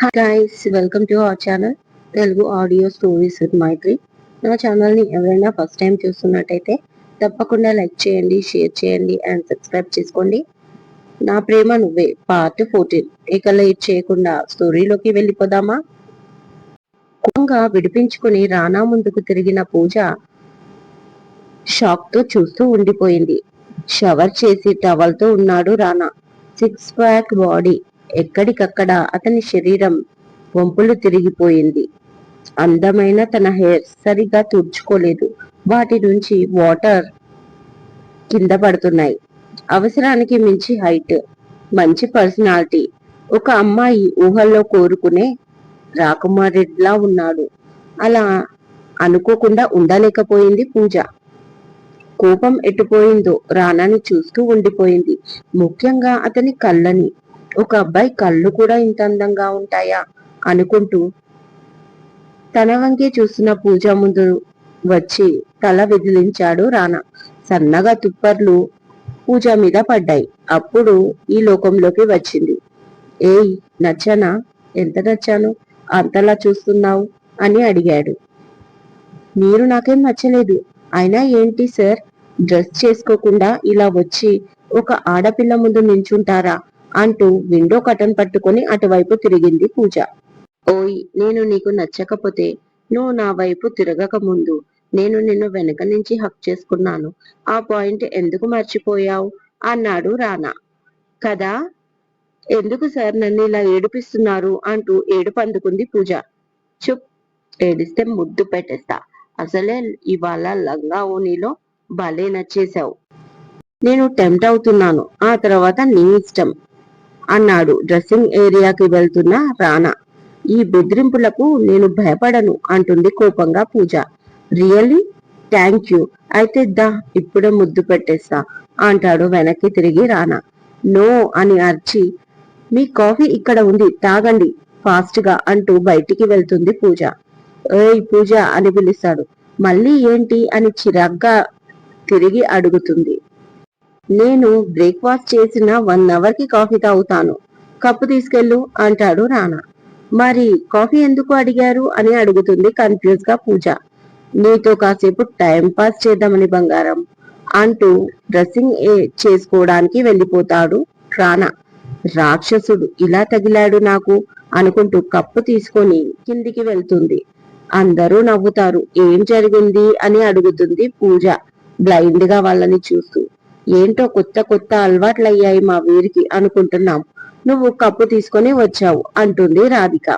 Hi guys welcome to our channel Telugu audio stories with Maitri నా ఛానల్ని ఎవరైనా first time చూస్తున్నట్టయితే తప్పకుండా లైక్ చేయండి షేర్ చేయండి అండ్ సబ్స్క్రైబ్ చేసుకోండి. నా ప్రేమ నువ్వే పార్ట్ ఫోర్టీన్ ఇక లేట్ చేయకుండా స్టోరీలోకి వెళ్ళిపోదామా? కోపంగా విడిపించుకుని రానా ముందుకు తిరిగిన పూజ షాక్తో చూస్తూ ఉండిపోయింది. షవర్ చేసి టవల్తో ఉన్నాడు రానా సిక్స్ ప్యాక్ బాడీ ఎక్కడికక్కడ అతని శరీరం వంపులు తిరిగిపోయింది. అందమైన తన హెయిర్ సరిగా తుడుచుకోలేదు. వాటి నుంచి వాటర్ కింద పడుతున్నాయి. అవసరానికి మించి హైట్ మంచి పర్సనాలిటీ. ఒక అమ్మాయి ఊహల్లో కోరుకునే రాకుమారెడ్లా ఉన్నాడు. అలా అనుకోకుండా ఉండలేకపోయింది పూజ. కోపం ఎట్టుపోయిందో రానాని చూస్తూ ఉండిపోయింది. ముఖ్యంగా అతని కళ్ళని ఒక అబ్బాయి కళ్ళు కూడా ఇంత అందంగా ఉంటాయా? అనుకుంటూ తన వంకే చూస్తున్న పూజ ముందు వచ్చి తల విదిలించాడు రానా. సన్నగా తుప్పర్లు పూజ మీద పడ్డాయి. అప్పుడు ఈ లోకంలోకి వచ్చింది. ఏయ్ నచ్చానా? ఎంత నచ్చాను? అంతలా చూస్తున్నావు? అని అడిగాడు. మీరు నాకేం నచ్చలేదు. అయినా ఏంటి సార్? డ్రెస్ చేసుకోకుండా ఇలా వచ్చి ఒక ఆడపిల్ల ముందు నించుంటారా? అంటూ విండో కటన్ పట్టుకుని అటువైపు తిరిగింది పూజ. ఓయ్ నేను నీకు నచ్చకపోతే నువ్వు నా వైపు తిరగక ముందు నేను నిన్ను వెనక నుంచి హక్ చేసుకున్నాను. ఆ పాయింట్ ఎందుకు మర్చిపోయావు? అన్నాడు రానా. కదా? ఎందుకు సార్ నన్ను ఇలా ఏడిపిస్తున్నారు? అంటూ ఏడుపు అందుకుంది పూజ. చుప్ ఏడిస్తే ముద్దు పెట్టేస్తా. అసలే ఇవాళ లంగా ఓనీలో భలే నచ్చేశావు. నేను టెంప్ట్ అవుతున్నాను. ఆ తర్వాత నీ ఇష్టం. అన్నాడు. డ్రెస్సింగ్ ఏరియాకి వెళ్తున్న రానా. ఈ బెదిరింపులకు నేను భయపడను అంటుంది కోపంగా పూజ. రియల్లీ? Thank you. అయితే దా ఇప్పుడే ముద్దు పెట్టేస్తా అంటాడు వెనక్కి తిరిగి రానా. నో అని అర్చి మీ కాఫీ ఇక్కడ ఉంది తాగండి ఫాస్ట్గా అంటూ బయటికి వెళ్తుంది పూజ. ఏయ్ పూజ అని పిలుస్తాడు. మళ్ళీ ఏంటి అని చిరాగ్గా తిరిగి అడుగుతుంది. నేను బ్రేక్ఫాస్ట్ చేసిన వన్ అవర్కి కాఫీ తాగుతాను. కప్పు తీసుకెళ్ళు అంటాడు రానా. మరి కాఫీ ఎందుకు అడిగారు అని అడుగుతుంది కన్ఫ్యూజ్గా పూజ. నీతో కాసేపు టైం పాస్ చేద్దామని బంగారం అంటూ డ్రెస్సింగ్ చేసుకోవడానికి వెళ్ళిపోతాడు రానా. రాక్షసుడు ఇలా తగిలాడు నాకు అనుకుంటూ కప్పు తీసుకొని కిందికి వెళ్తుంది. అందరూ నవ్వుతారు. ఏం జరిగింది అని అడుగుతుంది పూజ బ్లైండ్గా వాళ్ళని చూస్తూ. ఏంటో కొత్త కొత్త అలవాట్లయ్యాయి మా వీరికి అనుకుంటున్నాం. నువ్వు కప్పు తీసుకొని వచ్చావు అంటుంది రాధిక.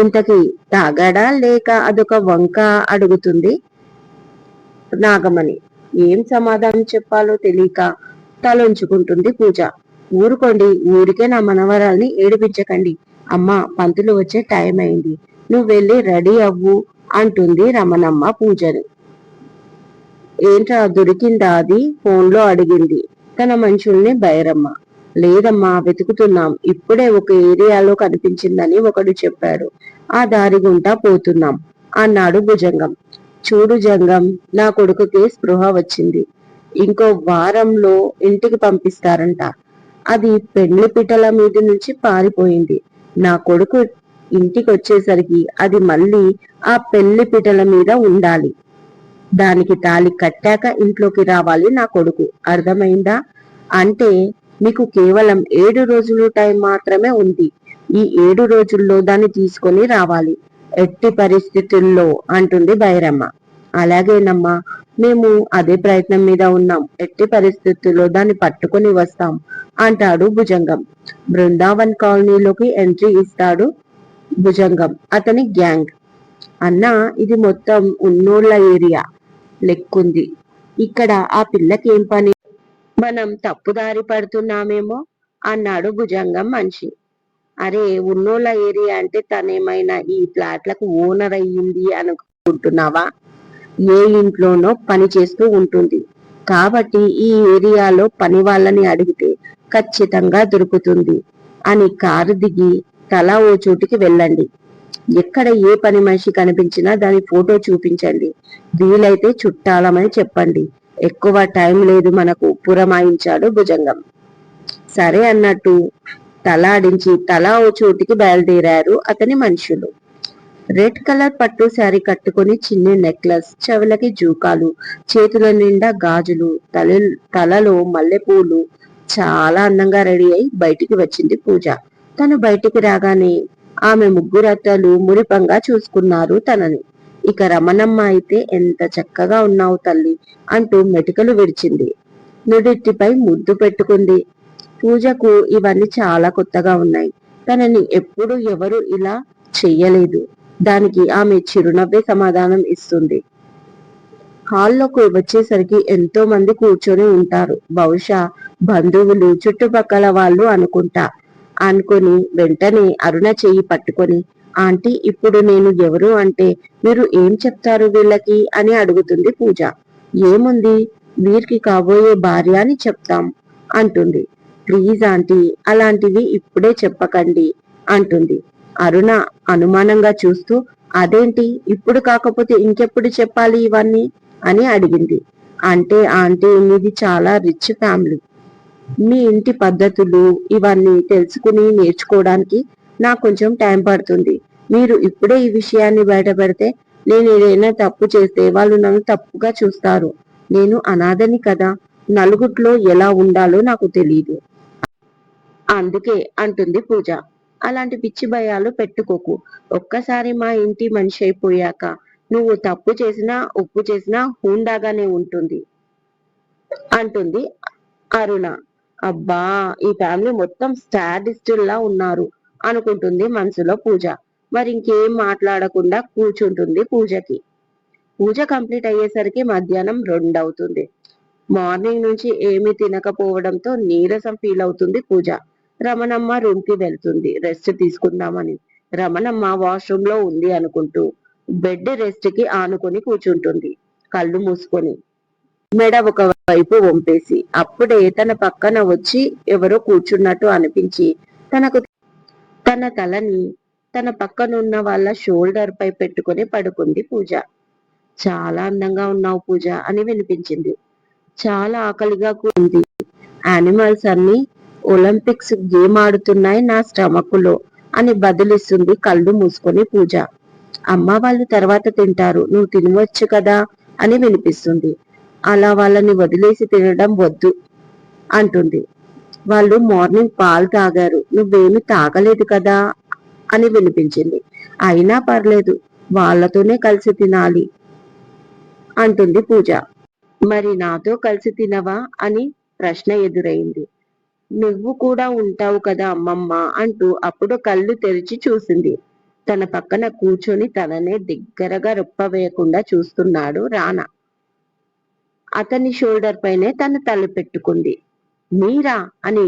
ఇంతకీ తాగాడా లేక అదొక వంక అడుగుతుంది నాగమణి. ఏం సమాధానం చెప్పాలో తెలియక తలొంచుకుంటుంది పూజ. ఊరుకోండి ఊరికే నా మనవరాల్ని ఏడిపించకండి. అమ్మ పంతులు వచ్చే టైం అయింది. నువ్వు వెళ్ళి రెడీ అవ్వు అంటుంది రమణమ్మ పూజని. ఏంట్రా దొరికిందా అది? ఫోన్లో అడిగింది. తన మనుషుల్ని బైరమ్మ. లేదమ్మా వెతుకుతున్నాం. ఇప్పుడే ఒక ఏరియాలో కనిపించిందని ఒకడు చెప్పాడు. ఆ దారి గుంటా పోతున్నాం అన్నాడు భుజంగం. చూడు జంగం నా కొడుకుకి స్పృహ వచ్చింది. ఇంకో వారంలో ఇంటికి పంపిస్తారంట. అది పెండ్లి పిటల మీద నుంచి పారిపోయింది. నా కొడుకు ఇంటికి వచ్చేసరికి అది మళ్ళీ ఆ పెళ్ళి పిటల మీద ఉండాలి. దానికి తాలి కట్టాక ఇంట్లోకి రావాలి నా కొడుకు. అర్థమైందా? అంటే మీకు కేవలం ఏడు రోజులు టైం మాత్రమే ఉంది. ఈ ఏడు రోజుల్లో దాన్ని తీసుకొని రావాలి. ఎట్టి పరిస్థితుల్లో అంటుంది బైరమ్మ అలాగేనమ్మా మేము అదే ప్రయత్నం మీద ఉన్నాం. ఎట్టి పరిస్థితుల్లో దాన్ని పట్టుకొని వస్తాం అంటాడు భుజంగం. బృందావన్ కాలనీలోకి ఎంట్రీ ఇస్తాడు భుజంగం అతని గ్యాంగ్. అన్నా ఇది మొత్తం ఉన్నోళ్ళ ఏరియా. లెక్కుంది. ఇక్కడ ఆ పిల్లకేం పని? మనం తప్పుదారి పడుతున్నామేమో? అన్నాడు భుజంగం మనిషి. అరే ఉన్నోళ్ళ ఏరియా అంటే తనేమైనా ఈ ఫ్లాట్లకు ఓనర్ అయ్యింది అనుకుంటున్నావా? ఏ ఇంట్లోనో పని చేస్తూ ఉంటుంది. కాబట్టి ఈ ఏరియాలో పని వాళ్ళని అడిగితే ఖచ్చితంగా దొరుకుతుంది. అని కారు దిగి తలా ఓ చోటికి వెళ్ళండి. ఎక్కడ ఏ పని మనిషి కనిపించినా దాని ఫోటో చూపించండి. వీలైతే చుట్టాలమని చెప్పండి. ఎక్కువ టైం లేదు మనకు. పురమాయించాడు భుజంగం. సరే అన్నట్టు తలాడించి తలా ఓ చోటికి బయలుదేరారు అతని మనుషులు. రెడ్ కలర్ పట్టు శారీ కట్టుకుని చిన్ని నెక్లెస్ చెవులకి జూకాలు చేతుల నిండా గాజులు తల తలలో మల్లెపూలు చాలా అందంగా రెడీ అయి బయటికి వచ్చింది పూజ. తను బయటికి రాగానే ఆమె ముగ్గురట్టలు మురిపంగా చూసుకున్నారు తనని. ఇక రమణమ్మ అయితే ఎంత చక్కగా ఉన్నావు తల్లి అంటూ మెటికలు విడిచింది. నుడిట్టిపై ముద్దు పెట్టుకుంది. పూజకు ఇవన్నీ చాలా కొత్తగా ఉన్నాయి. తనని ఎప్పుడు ఎవరు ఇలా చెయ్యలేదు. దానికి ఆమె చిరునవ్వే సమాధానం ఇస్తుంది. హాల్లోకి వచ్చేసరికి ఎంతో మంది కూర్చొని ఉంటారు. బహుశా బంధువులు చుట్టుపక్కల వాళ్ళు అనుకుంటా. అనుకొని వెంటనే అరుణ చెయ్యి పట్టుకొని ఆంటీ ఇప్పుడు నేను ఎవరు అంటే మీరు ఏం చెప్తారు వీళ్ళకి? అని అడుగుతుంది పూజ. ఏముంది? వీరికి కాబోయే భార్య అని చెప్తాం అంటుంది. ప్లీజ్ ఆంటీ అలాంటివి ఇప్పుడే చెప్పకండి అంటుంది. అరుణ అనుమానంగా చూస్తూ అదేంటి? ఇప్పుడు కాకపోతే ఇంకెప్పుడు చెప్పాలి ఇవన్నీ? అని అడిగింది. అంటే ఆంటీ మీది చాలా రిచ్ ఫ్యామిలీ. మీ ఇంటి పద్ధతులు ఇవన్నీ తెలుసుకుని నేర్చుకోవడానికి నాకు కొంచెం టైం పడుతుంది. మీరు ఇప్పుడే ఈ విషయాన్ని బయటపెడితే నేను ఏదైనా తప్పు చేస్తే వాళ్ళు నన్ను తప్పుగా చూస్తారు. నేను అనాథని కదా నలుగుట్లో ఎలా ఉండాలో నాకు తెలియదు అందుకే అంటుంది పూజ అలాంటి పిచ్చి భయాలు పెట్టుకోకు. ఒక్కసారి మా ఇంటి మనిషి అయిపోయాక నువ్వు తప్పు చేసినా ఉప్పు చేసినా హూండాగానే ఉంటుంది. అంటుంది అరుణ. అబ్బా ఈ ఫ్యామిలీ మొత్తం స్టాటిస్టుల్లా ఉన్నారు అనుకుంటుంది మనసులో పూజ. మరి ఇంకేం మాట్లాడకుండా కూర్చుంటుంది పూజకి. పూజ కంప్లీట్ అయ్యేసరికి మధ్యాహ్నం రెండు అవుతుంది మార్నింగ్ నుంచి ఏమీ తినకపోవడంతో నీరసం ఫీల్ అవుతుంది పూజ. రమణమ్మ రూమ్కి వెళ్తుంది. రెస్ట్ తీసుకుందామని. రమణమ్మ వాష్రూమ్లో ఉంది అనుకుంటూ. బెడ్ రెస్ట్కి ఆనుకొని కూర్చుంటుంది. కళ్ళు మూసుకొని. మెడ ఒక వైపు వంపేసి అప్పుడే తన పక్కన వచ్చి ఎవరో కూర్చున్నట్టు అనిపించి తనకు తన తలని తన పక్కనున్న వాళ్ళ షోల్డర్ పై పెట్టుకుని పడుకుంది పూజ. చాలా అందంగా ఉన్నావు పూజ అని వినిపించింది. చాలా ఆకలిగా ఉంది యానిమల్స్ అన్ని ఒలింపిక్స్ గేమ్ ఆడుతున్నాయి నా స్టమకులో అని బదులిస్తుంది కళ్ళు మూసుకొని పూజ. అమ్మ వాళ్ళు తర్వాత తింటారు నువ్వు తినవచ్చు కదా అని వినిపిస్తుంది. అలా వాళ్ళని వదిలేసి తినడం వద్దు అంటుంది. వాళ్ళు మార్నింగ్ పాలు తాగారు. నువ్వేమి తాగలేదు కదా? అని వినిపించింది. అయినా పర్లేదు. వాళ్ళతోనే కలిసి తినాలి అంటుంది పూజ. మరి నాతో కలిసి తినవా? అని ప్రశ్న ఎదురైంది. నువ్వు కూడా ఉంటావు కదా అమ్మమ్మ అంటూ అప్పుడు కళ్ళు తెరిచి చూసింది. తన పక్కన కూర్చొని తననే దగ్గరగా రొప్పవేయకుండా చూస్తున్నాడు రానా. అతని షోల్డర్ పైనే తన తల పెట్టుకుంది. మీరా? అని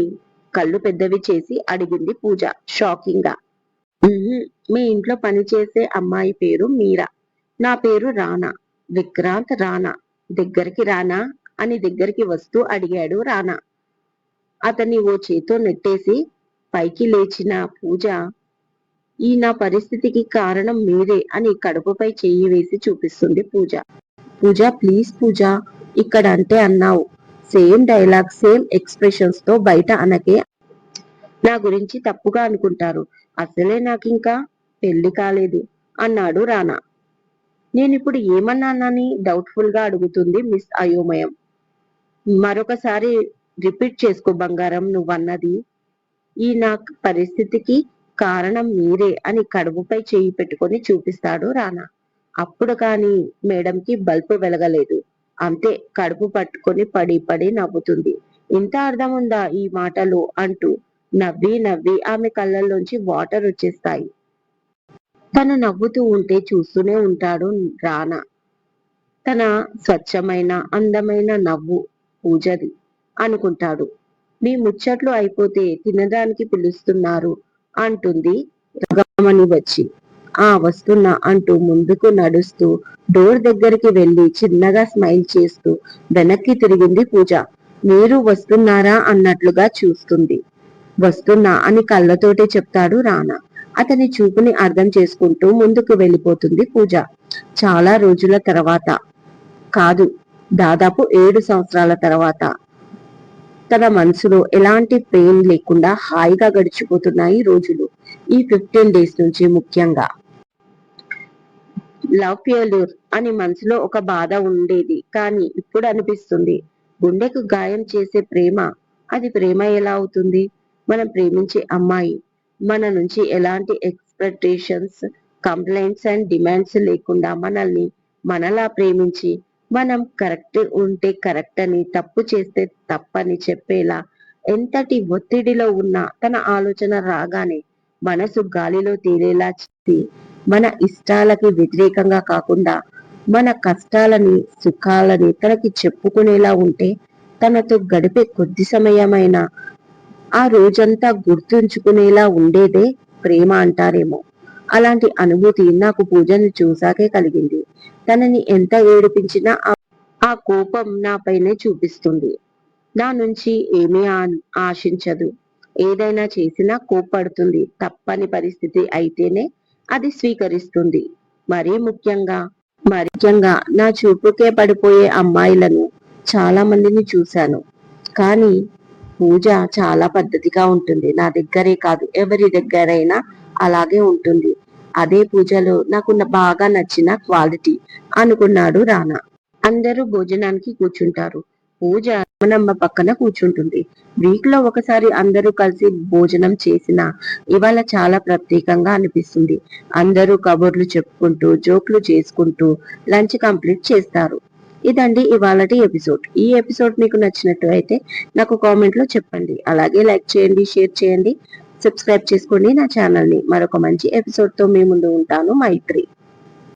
కళ్ళు పెద్దవి చేసి అడిగింది పూజ షాకింగ్గా మీ ఇంట్లో పనిచేసే అమ్మాయి పేరు మీరా. నా పేరు రానా. విక్రాంత్ రానా. దగ్గరికి రానా? అని దగ్గరికి వస్తూ అడిగాడు రానా. అతన్ని ఓ చేతో నెట్టేసి పైకి లేచిన పూజ ఈ నా పరిస్థితికి కారణం మీరే అని కడుపుపై చెయ్యి వేసి చూపిస్తుంది పూజ. పూజ ప్లీజ్ పూజ. ఇక్కడ అంటే అన్నావు. సేమ్ డైలాగ్ సేమ్ ఎక్స్ప్రెషన్స్తో బయట అనకే నా గురించి తప్పుగా అనుకుంటారు. అసలే నాకింకా పెళ్ళి కాలేదు అన్నాడు రానా. నేనిప్పుడు ఏమన్నానని డౌట్ఫుల్గా అడుగుతుంది మిస్ అయోమయం. మరొకసారి రిపీట్ చేసుకో బంగారం నువ్వన్నది ఈ నా పరిస్థితికి కారణం మీరే అని కడుపుపై చేయి పెట్టుకొని చూపిస్తాడు రానా. అప్పుడు కాని మేడంకి బల్బు వెలగలేదు. అంతే కడుపు పట్టుకొని పడి పడి నవ్వుతుంది. ఇంత అర్థం ఉందా ఈ మాటలు అంటూ నవ్వి నవ్వి ఆమె కళ్ళల్లోంచి వాటర్ వచ్చేస్తాయి. తను నవ్వుతూ ఉంటే చూస్తూనే ఉంటాడు రానా. తన స్వచ్ఛమైన అందమైన నవ్వు పూజది అనుకుంటాడు. మీ ముచ్చట్లు అయిపోతే తినడానికి పిలుస్తున్నారు అంటుంది వచ్చి. ఆ వస్తున్నా అంటూ ముందుకు నడుస్తూ డోర్ దగ్గరికి వెళ్ళి చిన్నగా స్మైల్ చేస్తూ వెనక్కి తిరిగింది పూజ. మీరు వస్తున్నారా అన్నట్లుగా చూస్తుంది. వస్తున్నా అని కళ్ళతోటే చెప్తాడు రానా. అతని చూపుని అర్థం చేసుకుంటూ ముందుకు వెళ్ళిపోతుంది పూజ. చాలా రోజుల తర్వాత. కాదు దాదాపు ఏడు సంవత్సరాల తర్వాత. తన మనసులో ఎలాంటి పెయిన్ లేకుండా హాయిగా గడిచిపోతున్నాయి రోజులు. ఈ ఫిఫ్టీన్ డేస్ నుంచి ముఖ్యంగా. లవ్ ఫెయిల్యూర్ అని మనసులో ఒక బాధ ఉండేది. కానీ ఇప్పుడు అనిపిస్తుంది. గుండెకు గాయం చేసే ప్రేమ అది ప్రేమ ఎలా అవుతుంది? మనం ప్రేమించే అమ్మాయి మన నుంచి ఎలాంటి ఎక్స్పెక్టేషన్స్ కంప్లైంట్స్ అండ్ డిమాండ్స్ లేకుండా మనల్ని మనలా ప్రేమించి మనం కరెక్ట్ ఉంటే కరెక్ట్ అని తప్పు చేస్తే తప్పని చెప్పేలా ఎంతటి ఒత్తిడిలో ఉన్నా తన ఆలోచన రాగానే మనసు గాలిలో తేలేలా చేసి మన ఇష్టాలకి వ్యతిరేకంగా కాకుండా మన కష్టాలని సుఖాలని తనకి చెప్పుకునేలా ఉంటే తనతో గడిపే కొద్ది సమయమైనా ఆ రోజంతా గుర్తుంచుకునేలా ఉండేదే ప్రేమ అంటారేమో. అలాంటి అనుభూతి నాకు పూజను చూసాకే కలిగింది. తనని ఎంత ఏడిపించినా ఆ- కోపం నాపైనే చూపిస్తుంది. నా నుంచి ఏమీ ఆ- ఆశించదు. ఏదైనా చేసినా కోప్పడుతుంది. తప్పని పరిస్థితి అయితేనే అది స్వీకరిస్తుంది. మరీ ముఖ్యంగా మరి ముఖ్యంగా నా చూపుకే పడిపోయే అమ్మాయిలను చాలా మందిని చూశాను. కానీ పూజ చాలా పద్ధతిగా ఉంటుంది. నా దగ్గరే కాదు ఎవరి దగ్గరైనా అలాగే ఉంటుంది. అదే పూజలో నాకు బాగా నచ్చిన క్వాలిటీ అనుకున్నాడు రానా. అందరూ భోజనానికి కూర్చుంటారు. పూజ రమణమ్మ పక్కన కూర్చుంటుంది. వీక్లో ఒకసారి అందరూ కలిసి భోజనం చేసిన ఇవాళ చాలా ప్రత్యేకంగా అనిపిస్తుంది. అందరూ కబుర్లు చెప్పుకుంటూ జోక్లు చేసుకుంటూ లంచ్ కంప్లీట్ చేస్తారు. ఇదండి ఇవాళటి ఎపిసోడ్. ఈ ఎపిసోడ్ మీకు నచ్చినట్టు అయితే నాకు కామెంట్లో చెప్పండి. అలాగే లైక్ చేయండి షేర్ చేయండి. సబ్స్క్రైబ్ చేసుకోండి నా ఛానల్ని మరొక మంచి ఎపిసోడ్తో మీ ముందు ఉంటాను. మైత్రి.